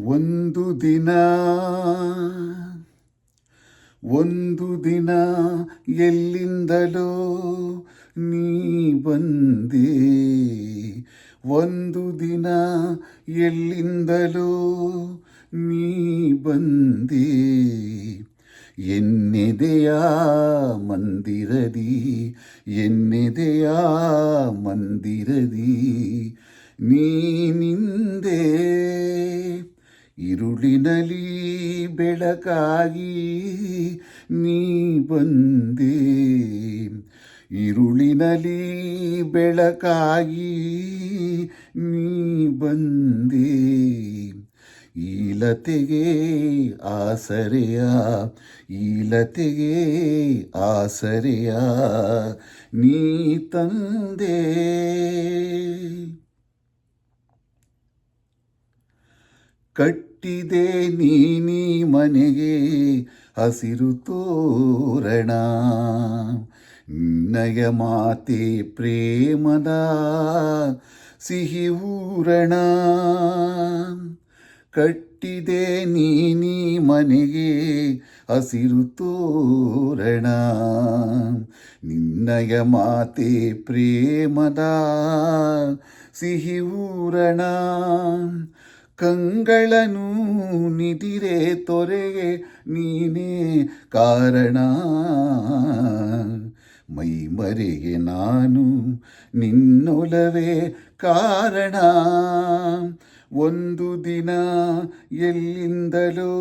ಒಂದು ದಿನ ಒಂದು ದಿನ ಎಲ್ಲಿಂದಲೋ ನೀ ಬಂದೆ. ಒಂದು ದಿನ ಎಲ್ಲಿಂದಲೋ ನೀ ಬಂದೆ. ಎನ್ನೆದೆಯ ಮಂದಿರದಿ ಎನ್ನೆದೆಯ ಮಂದಿರದಿ ನೀನಿಂದೆ ಇರುಳಿನಲಿ ಬೆಳಕಾಗಿ ನೀ ಬಂದೆ ಇರುಳಿನಲಿ ಬೆಳಕಾಗಿ ನೀ ಬಂದೆ ಈಲತೆಗೆ ಆಸರೆಯ ಈಲತೆಗೆ ಆಸರೆಯ ನೀ ತಂದೆ ಕಟ್ ಕಟ್ಟಿದೆ ನೀನಿ ಮನೆಗೆ ಹಸಿರು ತೋರಣ. ನಿನ್ನಯ ಮಾತೆ ಪ್ರೇಮದ ಸಿಹಿ ಊರಣ ಕಟ್ಟಿದೆ ನೀನಿ ಮನೆಗೆ ಹಸಿರು ತೋರಣ. ನಿನ್ನಯ ಮಾತೆ ಪ್ರೇಮದ ಸಿಹಿ ಊರಣ ಕಂಗಳನು ನಿದಿರೆ ತೊರೆಗೆ ನೀನೇ ಕಾರಣ ಮೈಮರೆಗೆ ನಾನು ನಿನ್ನೊಲವೇ ಕಾರಣ ಒಂದು ದಿನ ಎಲ್ಲಿಂದಲೋ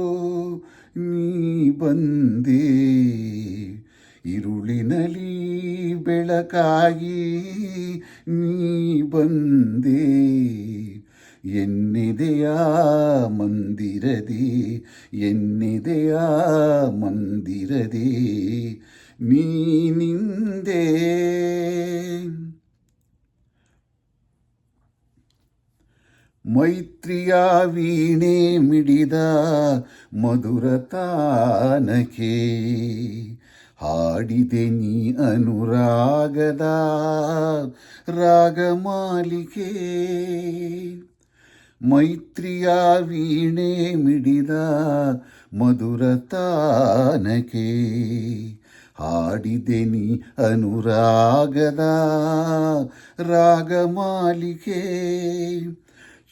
ನೀ ಬಂದೆ ഇരുളിനലി ಬೆಳಕಾಗಿ ನೀ ಬಂದೆ ಎನ್ನಿದೆಯ ಮಂದಿರದಿ? ಎನ್ನಿದೆಯ ಮಂದಿರದಿ? ನೀನಿಂದೆ ಮೈತ್ರಿಯ ವೀಣೆ ಮಿಡಿದ ಮಧುರ ತಾನಕೆ. ಹಾಡಿದೆ ನೀ ಅನುರಾಗದ ರಾಗಮಾಲಿಕೆ ಮೈತ್ರಿಯ ವೀಣೆ ಮಿಡಿದ ಮಧುರ ತಾನಕೆ ಹಾಡಿದೆ ನೀ ಅನುರಾಗದ ರಾಗಮಾಲಿಕೆ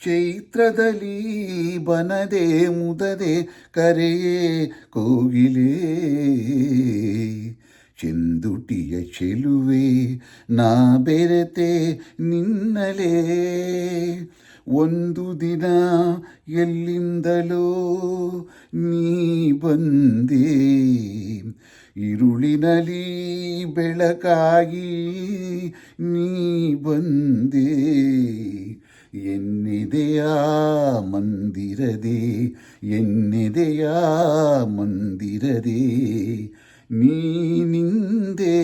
ಚೈತ್ರದಲ್ಲಿ ಬನದೆ ಮುದದೆ ಕರೆಯೇ ಕೋಗಿಲೆ. ಚೆಂದುಟಿಯ ಚೆಲುವೆ ನಾ ಬೆರೆತೆ ನಿನ್ನಲೇ. ಒಂದು ದಿನ ಎಲ್ಲಿಂದಲೋ ನೀ ಬಂದೆ ഇരുളിനലി ಬೆಳಕಾಗಿ ನೀ ಬಂದೆ ಎನ್ನಿದೆಯ ಮಂದಿರದೆ ಎನ್ನಿದೆಯ ಮಂದಿರದೆ ನೀನಿಂದೆ